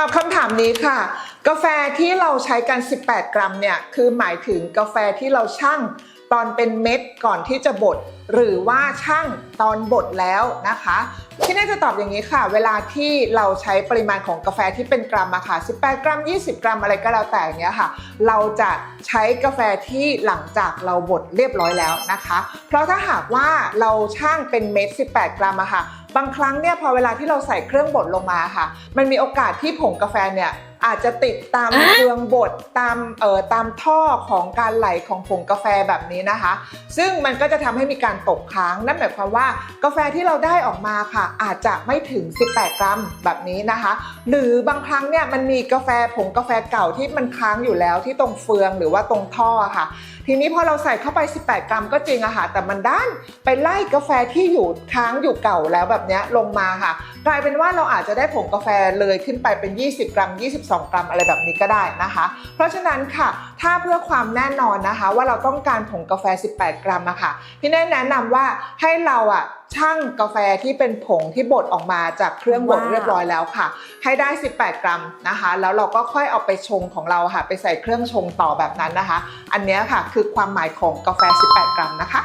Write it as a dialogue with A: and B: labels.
A: ตอบคำถามนี้ค่ะ กาแฟที่เราใช้กัน 18 กรัมเนี่ย คือหมายถึงกาแฟที่เราชั่ง ตอนเป็นเม็ดก่อนที่จะบดหรือว่าชั่งตอนบดแล้วนะคะที่น่าจะตอบอย่างนี้ค่ะ เวลาที่เราใช้ปริมาณของกาแฟที่เป็นกรัมอะค่ะ 18 กรัม 20 กรัมอะไรก็แล้วแต่อย่างเงี้ยค่ะ เราจะใช้กาแฟที่หลังจากเราบดเรียบร้อยแล้วนะคะ เพราะถ้าหากว่าเราชั่งเป็นเม็ด 18 กรัมอะค่ะ บางครั้งเนี่ยพอเวลาที่เราใส่เครื่องบดลงมาค่ะ มันมีโอกาสที่ผงกาแฟเนี่ย อาจจะติดตาม
B: อะ
A: เครื่องบดตามเอ่อตามท่อของการไหลของผงกาแฟแบบนี้นะคะ ซึ่งมันก็จะทำให้มีการตกค้างนั่นหมายความว่ากาแฟที่เราได้ออกมาค่ะ อาจจะไม่ถึง 18 กรัมแบบนี้นะคะ หรือบางครั้งเนี่ยมันมีกาแฟผงกาแฟเก่าที่มันค้างอยู่แล้วที่ตรงเฟืองหรือว่าตรงท่อค่ะ ทีนี้พอเราใส่เข้าไป 18 กรัมก็จริงอะค่ะ แต่มันด้านไปไล่กาแฟที่อยู่ค้างอยู่เก่าแล้วแบบนี้ลงมาค่ะ กลายเป็นว่าเราอาจจะได้ผงกาแฟเลยขึ้นไปเป็น 20 กรัม 22 กรัมอะไรแบบนี้ก็ได้นะคะ เพราะฉะนั้นค่ะถ้าเพื่อความแน่นอนนะคะ ว่าเราต้องการผงกาแฟ 18 กรัมอะค่ะพี่แน่แนะนำว่าให้เราอะ ชั่งกาแฟที่เป็นผงที่บดออกมาจากเครื่องบด
B: ว้าว
A: เรียบร้อยแล้วค่ะ ให้ได้ 18 กรัมนะคะ แล้วเราก็ค่อยเอาไปชงของเราค่ะ ไปใส่เครื่องชงต่อแบบนั้นนะคะ อันเนี้ยค่ะคือความหมายของกาแฟ 18 กรัมนะคะ